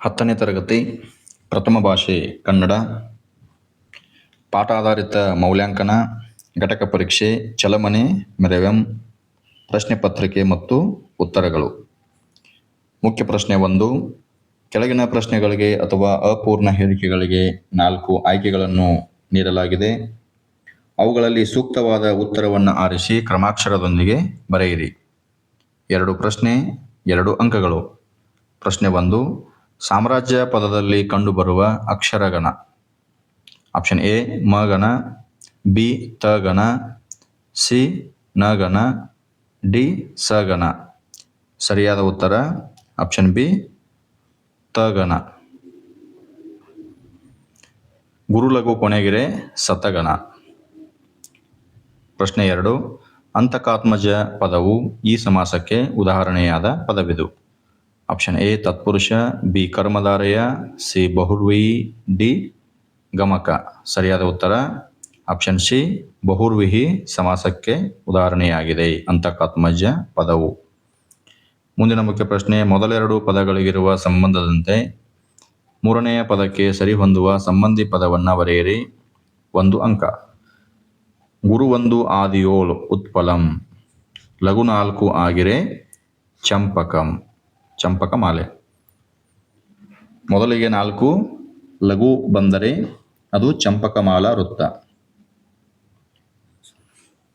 ಹತ್ತನೇ ತರಗತಿ, ಪ್ರಥಮ ಭಾಷೆ ಕನ್ನಡ. ಪಾಠಾಧಾರಿತ ಮೌಲ್ಯಾಂಕನ, ಘಟಕ ಪರೀಕ್ಷೆ, ಚಲಮನೆ, ಮೆರೆವೆಂ, ಪ್ರಶ್ನೆ ಪತ್ರಿಕೆ ಮತ್ತು ಉತ್ತರಗಳು. ಮುಖ್ಯ ಪ್ರಶ್ನೆ ಒಂದು, ಕೆಳಗಿನ ಪ್ರಶ್ನೆಗಳಿಗೆ ಅಥವಾ ಅಪೂರ್ಣ ಹೇಳಿಕೆಗಳಿಗೆ ನಾಲ್ಕು ಆಯ್ಕೆಗಳನ್ನು ನೀಡಲಾಗಿದೆ. ಅವುಗಳಲ್ಲಿ ಸೂಕ್ತವಾದ ಉತ್ತರವನ್ನು ಆರಿಸಿ ಕ್ರಮಾಕ್ಷರದೊಂದಿಗೆ ಬರೆಯಿರಿ. ಎರಡು ಪ್ರಶ್ನೆ, ಎರಡು ಅಂಕಗಳು. ಪ್ರಶ್ನೆ ಒಂದು ಸಾಮ್ರಾಜ್ಯ ಪದದಲ್ಲಿ ಕಂಡುಬರುವ ಅಕ್ಷರಗಣ. ಆಪ್ಷನ್ ಎ ಮಗಣ ಬಿ ತಗಣ ಸಿ ನಗಣ ಡಿ ಸಗಣ ಸರಿಯಾದ ಉತ್ತರ ಆಪ್ಷನ್ ಬಿ ತಗಣ ಗುರುಲಘು ಕೊನೆಗೆರೆ ಸತಗಣ ಪ್ರಶ್ನೆ ಎರಡು, ಅಂತಕಾತ್ಮಜ ಪದವು ಈ ಸಮಾಸಕ್ಕೆ ಉದಾಹರಣೆಯಾದ ಪದವಿದು. ಆಪ್ಷನ್ ಎ ತತ್ಪುರುಷ ಬಿ ಕರ್ಮಧಾರಯ ಸಿ ಬಹುರ್ವಿ ಡಿ ಗಮಕ ಸರಿಯಾದ ಉತ್ತರ. ಆಪ್ಷನ್ ಸಿ ಬಹುರ್ವಿಹಿ ಸಮಾಸಕ್ಕೆ ಉದಾಹರಣೆಯಾಗಿದೆ. ಅಂತಕಾತ್ಮಜ ಪದವು. ಮುಂದಿನ ಮುಖ್ಯ ಪ್ರಶ್ನೆ, ಮೊದಲೆರಡು ಪದಗಳಿಗಿರುವ ಸಂಬಂಧದಂತೆ ಮೂರನೆಯ ಪದಕ್ಕೆ ಸರಿಹೊಂದುವ ಸಂಬಂಧಿ ಪದವನ್ನು ಬರೆಯಿರಿ. ಒಂದು ಅಂಕ. ಗುರು ಒಂದು ಆದಿಯೋಳು, ಉತ್ಪಲಂ. ಲಘು ನಾಲ್ಕು ಆಗಿರೆ ಚಂಪಕಂ. ಚಂಪಕ ಮಾಲೆ. ಮೊದಲಿಗೆ ನಾಲ್ಕು ಲಘು ಬಂದರೆ ಅದು ಚಂಪಕಮಾಲ ವೃತ್ತ.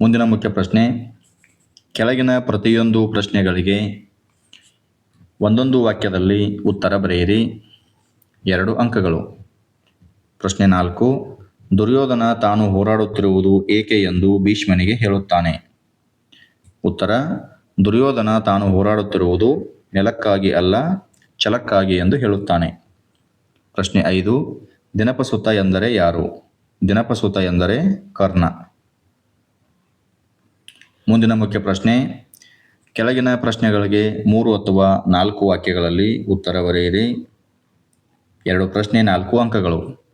ಮುಂದಿನ ಮುಖ್ಯ ಪ್ರಶ್ನೆ, ಕೆಳಗಿನ ಪ್ರತಿಯೊಂದು ಪ್ರಶ್ನೆಗಳಿಗೆ ಒಂದೊಂದು ವಾಕ್ಯದಲ್ಲಿ ಉತ್ತರ ಬರೆಯಿರಿ. ಎರಡು ಅಂಕಗಳು. ಪ್ರಶ್ನೆ ನಾಲ್ಕು, ದುರ್ಯೋಧನ ತಾನು ಹೋರಾಡುತ್ತಿರುವುದು ಏಕೆ ಎಂದು ಭೀಷ್ಮನಿಗೆ ಹೇಳುತ್ತಾನೆ. ಉತ್ತರ, ದುರ್ಯೋಧನ ತಾನು ಹೋರಾಡುತ್ತಿರುವುದು ನೆಲಕ್ಕಾಗಿ ಅಲ್ಲ ಚಲಕ್ಕಾಗಿ ಎಂದು ಹೇಳುತ್ತಾನೆ. ಪ್ರಶ್ನೆ ಐದು, ದಿನಪಸುತ ಎಂದರೆ ಯಾರು? ದಿನಪಸುತ ಎಂದರೆ ಕರ್ಣ. ಮುಂದಿನ ಮುಖ್ಯ ಪ್ರಶ್ನೆ, ಕೆಳಗಿನ ಪ್ರಶ್ನೆಗಳಿಗೆ ಮೂರು ಅಥವಾ ನಾಲ್ಕು ವಾಕ್ಯಗಳಲ್ಲಿ ಉತ್ತರ ಬರೆಯಿರಿ. ಎರಡು ಪ್ರಶ್ನೆ, ನಾಲ್ಕು ಅಂಕಗಳು.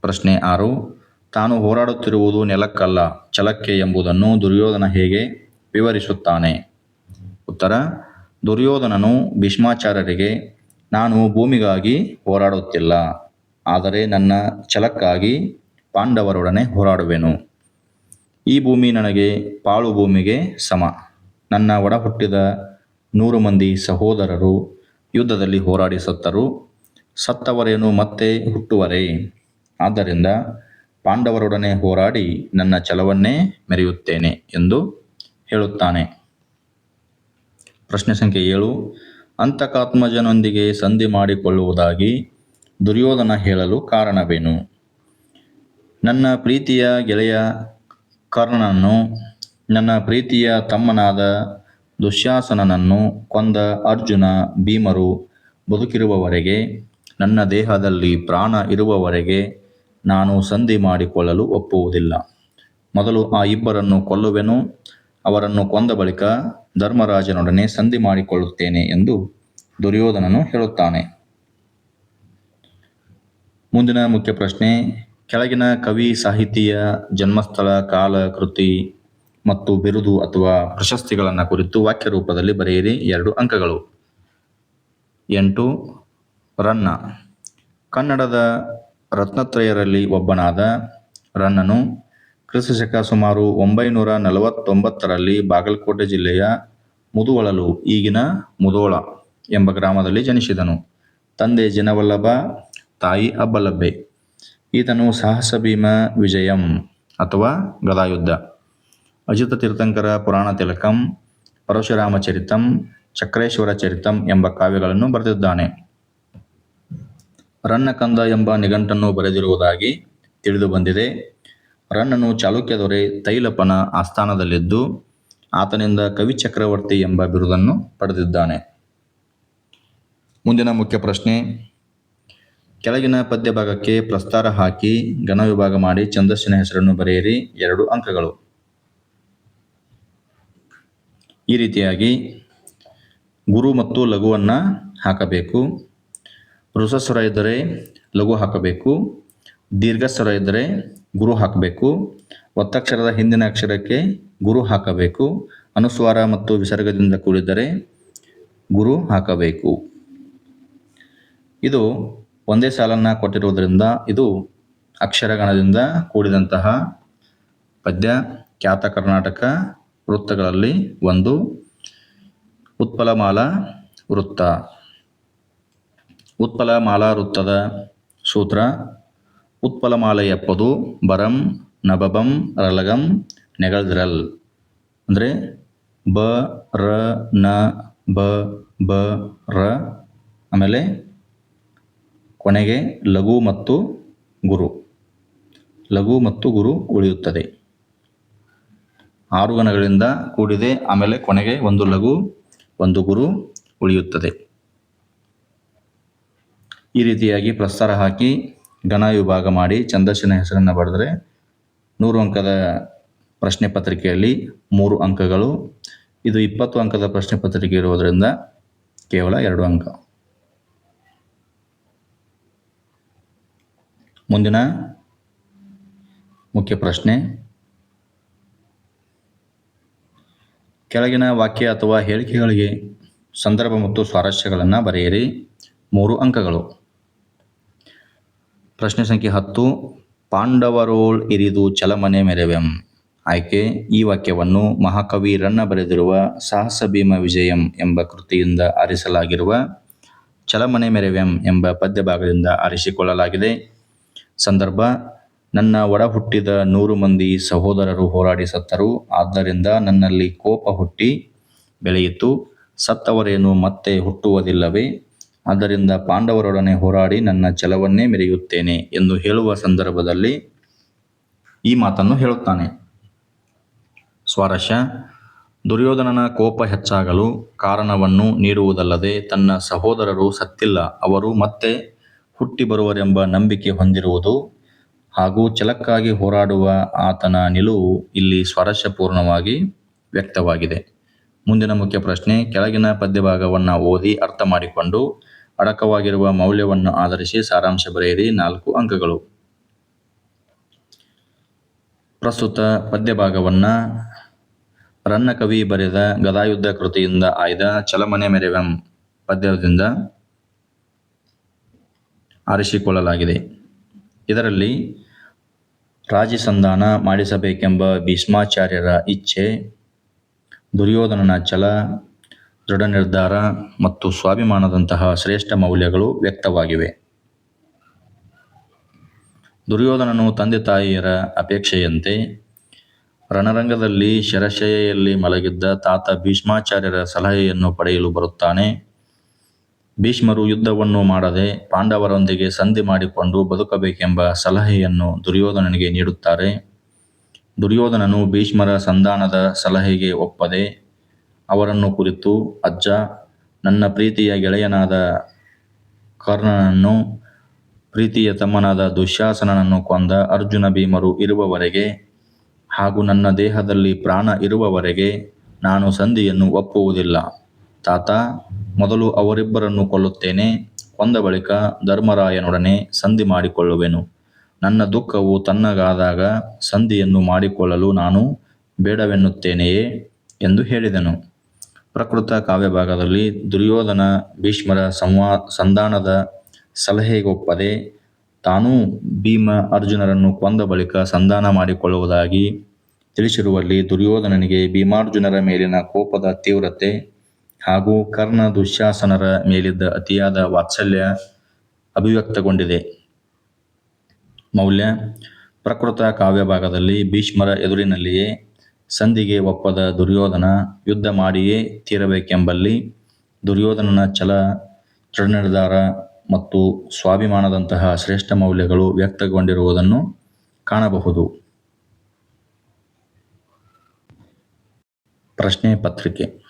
ಪ್ರಶ್ನೆ ಆರು, ತಾನು ಹೋರಾಡುತ್ತಿರುವುದು ನೆಲಕ್ಕಲ್ಲ, ಛಲಕ್ಕೆ ಎಂಬುದನ್ನು ದುರ್ಯೋಧನ ಹೇಗೆ ವಿವರಿಸುತ್ತಾನೆ? ಉತ್ತರ ದುರ್ಯೋಧನನು ಭೀಷ್ಮಾಚಾರ್ಯರಿಗೆ, ನಾನು ಭೂಮಿಗಾಗಿ ಹೋರಾಡುತ್ತಿಲ್ಲ, ಆದರೆ ನನ್ನ ಛಲಕ್ಕಾಗಿ ಪಾಂಡವರೊಡನೆ ಹೋರಾಡುವೆನು. ಈ ಭೂಮಿ ನನಗೆ ಪಾಳು ಭೂಮಿಗೆ ಸಮ. ನನ್ನ ಒಡ ಹುಟ್ಟಿದ ನೂರು ಮಂದಿ ಸಹೋದರರು ಯುದ್ಧದಲ್ಲಿ ಹೋರಾಡಿ ಸತ್ತರು. ಸತ್ತವರೇನು ಮತ್ತೆ ಹುಟ್ಟುವರೇ? ಆದ್ದರಿಂದ ಪಾಂಡವರೊಡನೆ ಹೋರಾಡಿ ನನ್ನ ಛಲವನ್ನೇ ಮೆರೆಯುತ್ತೇನೆ ಎಂದು ಹೇಳುತ್ತಾನೆ. ಪ್ರಶ್ನೆ ಸಂಖ್ಯೆ ಏಳು. ಅಂತಕಾತ್ಮಜನೊಂದಿಗೆ ಸಂಧಿ ಮಾಡಿಕೊಳ್ಳುವುದಾಗಿ ದುರ್ಯೋಧನ ಹೇಳಲು ಕಾರಣವೇನು? ನನ್ನ ಪ್ರೀತಿಯ ಗೆಳೆಯ ಕರ್ಣನನ್ನು, ನನ್ನ ಪ್ರೀತಿಯ ತಮ್ಮನಾದ ದುಶ್ಯಾಸನನನ್ನು ಕೊಂದ ಅರ್ಜುನ ಭೀಮರು ಬದುಕಿರುವವರೆಗೆ, ನನ್ನ ದೇಹದಲ್ಲಿ ಪ್ರಾಣ ಇರುವವರೆಗೆ ನಾನು ಸಂಧಿ ಮಾಡಿಕೊಳ್ಳಲು ಒಪ್ಪುವುದಿಲ್ಲ. ಮೊದಲು ಆ ಇಬ್ಬರನ್ನು ಕೊಲ್ಲುವೆನು ಅವರನ್ನು ಕೊಂದ ಬಳಿಕ ಧರ್ಮರಾಜನೊಡನೆ ಸಂಧಿ ಮಾಡಿಕೊಳ್ಳುತ್ತೇನೆ ಎಂದು ದುರ್ಯೋಧನನು ಹೇಳುತ್ತಾನೆ. ಮುಂದಿನ ಮುಖ್ಯ ಪ್ರಶ್ನೆ, ಕೆಳಗಿನ ಕವಿ ಸಾಹಿತಿಯ ಜನ್ಮಸ್ಥಳ, ಕಾಲ, ಕೃತಿ ಮತ್ತು ಬಿರುದು ಅಥವಾ ಪ್ರಶಸ್ತಿಗಳನ್ನು ಕುರಿತು ವಾಕ್ಯ ರೂಪದಲ್ಲಿ ಬರೆಯಿರಿ. ಎರಡು ಅಂಕಗಳು. ಎಂಟು, ರನ್ನ. ಕನ್ನಡದ ರತ್ನತ್ರಯರಲ್ಲಿ ಒಬ್ಬನಾದ ರನ್ನನು ಕ್ರಿಸ್ತಶಕ ಸುಮಾರು ಒಂಬೈನೂರ ನಲವತ್ತೊಂಬತ್ತರಲ್ಲಿ ಬಾಗಲಕೋಟೆ ಜಿಲ್ಲೆಯ ಮುದುವಳಲು, ಈಗಿನ ಮುದೋಳ ಎಂಬ ಗ್ರಾಮದಲ್ಲಿ ಜನಿಸಿದನು. ತಂದೆ ಜಿನವಲ್ಲಭ, ತಾಯಿ ಅಬ್ಬಲಬ್ಬೆ ಈತನು ಸಾಹಸ ಭೀಮ ವಿಜಯಂ ಅಥವಾ ಗದಾಯುದ್ಧ. ಅಜಿತ ತೀರ್ಥಂಕರ ಪುರಾಣ ತಿಲಕಂ ಪರಶುರಾಮ ಚರಿತಂ ಚಕ್ರೇಶ್ವರ ಚರಿತಂ ಎಂಬ ಕಾವ್ಯಗಳನ್ನು ಬರೆದಿದ್ದಾನೆ. ರನ್ನಕಂದ ಎಂಬ ನಿಘಂಟನ್ನು ಬರೆದಿರುವುದಾಗಿ ತಿಳಿದು ಬಂದಿದೆ ರನ್ನನು ಚಾಲುಕ್ಯ ದೊರೆ ತೈಲಪನ ಆಸ್ಥಾನದಲ್ಲಿದ್ದು, ಆತನಿಂದ ಕವಿ ಚಕ್ರವರ್ತಿ ಎಂಬ ಬಿರುದನ್ನು ಪಡೆದಿದ್ದಾನೆ. ಮುಂದಿನ ಮುಖ್ಯ ಪ್ರಶ್ನೆ. ಕೆಳಗಿನ ಪದ್ಯ ಭಾಗಕ್ಕೆ ಪ್ರಸ್ತಾರ ಹಾಕಿ ಘನ ವಿಭಾಗ ಮಾಡಿ ಛಂದಸ್ಸಿನ ಹೆಸರನ್ನು ಬರೆಯಿರಿ. ಎರಡು ಅಂಕಗಳು. ಈ ರೀತಿಯಾಗಿ ಗುರು ಮತ್ತು ಲಘುವನ್ನು ಹಾಕಬೇಕು. ಋಸಸ್ವರ ಇದ್ದರೆ ಲಘು ಹಾಕಬೇಕು. ದೀರ್ಘಸ್ವರ ಇದ್ದರೆ ಗುರು ಹಾಕಬೇಕು. ಒತ್ತಕ್ಷರದ ಹಿಂದಿನ ಅಕ್ಷರಕ್ಕೆ ಗುರು ಹಾಕಬೇಕು. ಅನುಸ್ವಾರ ಮತ್ತು ವಿಸರ್ಗದಿಂದ ಕೂಡಿದರೆ ಗುರು ಹಾಕಬೇಕು. ಇದು ಒಂದೇ ಸಾಲನ್ನು ಕೊಟ್ಟಿರುವುದರಿಂದ ಇದು ಅಕ್ಷರಗಣದಿಂದ ಕೂಡಿದಂತಹ ಪದ್ಯ. ಖ್ಯಾತ ಕರ್ನಾಟಕ ವೃತ್ತಗಳಲ್ಲಿ ಒಂದು. ಉತ್ಪಲಮಾಲಾ ವೃತ್ತ. ಉತ್ಪಲಮಾಲಾ ವೃತ್ತದ ಸೂತ್ರ ಎಪ್ಪದು ಬರಂ, ನಬಬಂ, ರಲಗಂ, ನೆಗಳ್ದಿರಲ್. ಅಂದರೆ ಬ, ರ, ನ, ಬ ಬ, ರ, ಆಮೇಲೆ ಕೊನೆಗೆ ಲಘು ಮತ್ತು ಗುರು. ಲಘು ಮತ್ತು ಗುರು ಉಳಿಯುತ್ತದೆ. ಆರು ಗಣಗಳಿಂದ ಕೂಡಿದೆ, ಆಮೇಲೆ ಕೊನೆಗೆ ಒಂದು ಲಘು, ಒಂದು ಗುರು ಉಳಿಯುತ್ತದೆ. ಈ ರೀತಿಯಾಗಿ ಪ್ರಸ್ತಾರ ಹಾಕಿ ಗಣ ವಿಭಾಗ ಮಾಡಿ ಛಂದಸ್ಸಿನ ಹೆಸರನ್ನು ಬರೆದರೆ ನೂರು ಅಂಕದ ಪ್ರಶ್ನೆ ಪತ್ರಿಕೆಯಲ್ಲಿ ಮೂರು ಅಂಕಗಳು. ಇದು ಇಪ್ಪತ್ತು ಅಂಕದ ಪ್ರಶ್ನೆ ಪತ್ರಿಕೆ ಇರುವುದರಿಂದ ಕೇವಲ ಎರಡು ಅಂಕ. ಮುಂದಿನ ಮುಖ್ಯ ಪ್ರಶ್ನೆ. ಕೆಳಗಿನ ವಾಕ್ಯ ಅಥವಾ ಹೇಳಿಕೆಗಳಿಗೆ ಸಂದರ್ಭ ಮತ್ತು ಸ್ವಾರಸ್ಯಗಳನ್ನು ಬರೆಯಿರಿ. ಮೂರು ಅಂಕಗಳು. ಪ್ರಶ್ನೆ ಸಂಖ್ಯೆ ಹತ್ತು, ಪಾಂಡವರೋಳ್ ಇರಿದು ಚಲಮನೆ ಮೆರೆವೆಂ. ಆಯ್ಕೆ, ಈ ವಾಕ್ಯವನ್ನು ಮಹಾಕವಿ ರನ್ನ ಬರೆದಿರುವ ಸಾಹಸ ಭೀಮ ವಿಜಯಂ ಎಂಬ ಕೃತಿಯಿಂದ ಆರಿಸಲಾಗಿರುವ ಚಲಮನೆ ಮೆರೆವೆಂ ಎಂಬ ಪದ್ಯ ಭಾಗದಿಂದ ಆರಿಸಿಕೊಳ್ಳಲಾಗಿದೆ. ಸಂದರ್ಭ, ನನ್ನ ಒಡ ಹುಟ್ಟಿದ ನೂರು ಮಂದಿ ಸಹೋದರರು ಹೋರಾಡಿ ಸತ್ತರು, ಆದ್ದರಿಂದ ನನ್ನಲ್ಲಿ ಕೋಪ ಹುಟ್ಟಿ ಬೆಳೆಯಿತು, ಸತ್ತವರೇನು ಮತ್ತೆ ಹುಟ್ಟುವುದಿಲ್ಲವೇ? ಆದ್ದರಿಂದ ಪಾಂಡವರೊಡನೆ ಹೋರಾಡಿ ನನ್ನ ಛಲವನ್ನೇ ಮೆರೆಯುತ್ತೇನೆ ಎಂದು ಹೇಳುವ ಸಂದರ್ಭದಲ್ಲಿ ಈ ಮಾತನ್ನು ಹೇಳುತ್ತಾನೆ. ಸ್ವಾರಸ್ಯ, ದುರ್ಯೋಧನನ ಕೋಪ ಹೆಚ್ಚಾಗಲು ಕಾರಣವನ್ನು ನೀಡುವುದಲ್ಲದೆ ತನ್ನ ಸಹೋದರರು ಸತ್ತಿಲ್ಲ, ಅವರು ಮತ್ತೆ ಹುಟ್ಟಿ ಬರುವರೆಂಬ ನಂಬಿಕೆ ಹೊಂದಿರುವುದು ಹಾಗೂ ಛಲಕ್ಕಾಗಿ ಹೋರಾಡುವ ಆತನ ನಿಲುವು ಇಲ್ಲಿ ಸ್ವಾರಸ್ಯಪೂರ್ಣವಾಗಿ ವ್ಯಕ್ತವಾಗಿದೆ. ಮುಂದಿನ ಮುಖ್ಯ ಪ್ರಶ್ನೆ, ಕೆಳಗಿನ ಪದ್ಯಭಾಗವನ್ನು ಓದಿ ಅರ್ಥ ಮಾಡಿಕೊಂಡು ಅಡಕವಾಗಿರುವ ಮೌಲ್ಯವನ್ನು ಆಧರಿಸಿ ಸಾರಾಂಶ ಬರೆಯಿರಿ ನಾಲ್ಕು ಅಂಕಗಳು. ಪ್ರಸ್ತುತ ಪದ್ಯಭಾಗವನ್ನು ರನ್ನ ಕವಿ ಬರೆದ ಗದಾಯುದ್ಧ ಕೃತಿಯಿಂದ ಆಯ್ದ ಚಲಮನೆ ಮೆರೆವೆಂ ಪದ್ಯದಿಂದ ಆರಿಸಿಕೊಳ್ಳಲಾಗಿದೆ. ಇದರಲ್ಲಿ ರಾಜಸಂಧಾನ ಮಾಡಿಸಬೇಕೆಂಬ ಭೀಷ್ಮಾಚಾರ್ಯರ ಇಚ್ಛೆ, ದುರ್ಯೋಧನನ ಛಲ ದೃಢ ನಿರ್ಧಾರ ಮತ್ತು ಸ್ವಾಭಿಮಾನದಂತಹ ಶ್ರೇಷ್ಠ ಮೌಲ್ಯಗಳು ವ್ಯಕ್ತವಾಗಿವೆ. ದುರ್ಯೋಧನನು ತಂದೆ ತಾಯಿಯರ ಅಪೇಕ್ಷೆಯಂತೆ ರಣರಂಗದಲ್ಲಿ ಶರಶಯೆಯಲ್ಲಿ ಮಲಗಿದ್ದ ತಾತ ಭೀಷ್ಮಾಚಾರ್ಯರ ಸಲಹೆಯನ್ನು ಪಡೆಯಲು ಬರುತ್ತಾನೆ. ಭೀಷ್ಮರು ಯುದ್ಧವನ್ನು ಮಾಡದೆ ಪಾಂಡವರೊಂದಿಗೆ ಸಂಧಿ ಮಾಡಿಕೊಂಡು ಬದುಕಬೇಕೆಂಬ ಸಲಹೆಯನ್ನು ದುರ್ಯೋಧನನಿಗೆ ನೀಡುತ್ತಾರೆ. ದುರ್ಯೋಧನನು ಭೀಷ್ಮರ ಸಂಧಾನದ ಸಲಹೆಗೆ ಒಪ್ಪದೆ ಅವರನ್ನು ಕುರಿತು, ಅಜ್ಜ, ನನ್ನ ಪ್ರೀತಿಯ ಗೆಳೆಯನಾದ ಕರ್ಣನನ್ನು, ಪ್ರೀತಿಯ ತಮ್ಮನಾದ ದುಶ್ಯಾಸನನನ್ನು ಕೊಂದ ಅರ್ಜುನ ಭೀಮರು ಇರುವವರೆಗೆ ಹಾಗೂ ನನ್ನ ದೇಹದಲ್ಲಿ ಪ್ರಾಣ ಇರುವವರೆಗೆ ನಾನು ಸಂಧಿಯನ್ನು ಒಪ್ಪುವುದಿಲ್ಲ. ತಾತ, ಮೊದಲು ಅವರಿಬ್ಬರನ್ನು ಕೊಲ್ಲುತ್ತೇನೆ. ಕೊಂದ ಬಳಿಕ ಧರ್ಮರಾಯನೊಡನೆ ಸಂಧಿ ಮಾಡಿಕೊಳ್ಳುವೆನು. ನನ್ನ ದುಃಖವು ತನ್ನಗಾದಾಗ ಸಂಧಿಯನ್ನು ಮಾಡಿಕೊಳ್ಳಲು ನಾನು ಬೇಡವೆನ್ನುತ್ತೇನೆಯೇ ಎಂದು ಹೇಳಿದನು. ಪ್ರಕೃತ ಕಾವ್ಯಭಾಗದಲ್ಲಿ ದುರ್ಯೋಧನ ಭೀಷ್ಮರ ಸಂವಾ, ಸಂಧಾನದ ಸಲಹೆಗೊಪ್ಪದೆ ತಾನೂ ಭೀಮ ಅರ್ಜುನರನ್ನು ಕೊಂದ ಬಳಿಕ ಸಂಧಾನ ಮಾಡಿಕೊಳ್ಳುವುದಾಗಿ ತಿಳಿಸಿರುವಲ್ಲಿ ದುರ್ಯೋಧನನಿಗೆ ಭೀಮಾರ್ಜುನರ ಮೇಲಿನ ಕೋಪದ ತೀವ್ರತೆ ಹಾಗೂ ಕರ್ಣ ದುಶ್ಯಾಸನರ ಮೇಲಿದ್ದ ಅತಿಯಾದ ವಾತ್ಸಲ್ಯ ಅಭಿವ್ಯಕ್ತಗೊಂಡಿದೆ. ಮೌಲ್ಯ, ಪ್ರಕೃತ ಕಾವ್ಯಭಾಗದಲ್ಲಿ ಭೀಷ್ಮರ ಎದುರಿನಲ್ಲಿಯೇ ಸಂಧಿಗೆ ಒಪ್ಪದ ದುರ್ಯೋಧನ ಯುದ್ಧ ಮಾಡಿಯೇ ತೀರಬೇಕೆಂಬಲ್ಲಿ ದುರ್ಯೋಧನನ ಛಲ, ದೃಢನಿರ್ಧಾರ ಮತ್ತು ಸ್ವಾಭಿಮಾನದಂತಹ ಶ್ರೇಷ್ಠ ಮೌಲ್ಯಗಳು ವ್ಯಕ್ತಗೊಂಡಿರುವುದನ್ನು ಕಾಣಬಹುದು. ಪ್ರಶ್ನೆ ಪತ್ರಿಕೆ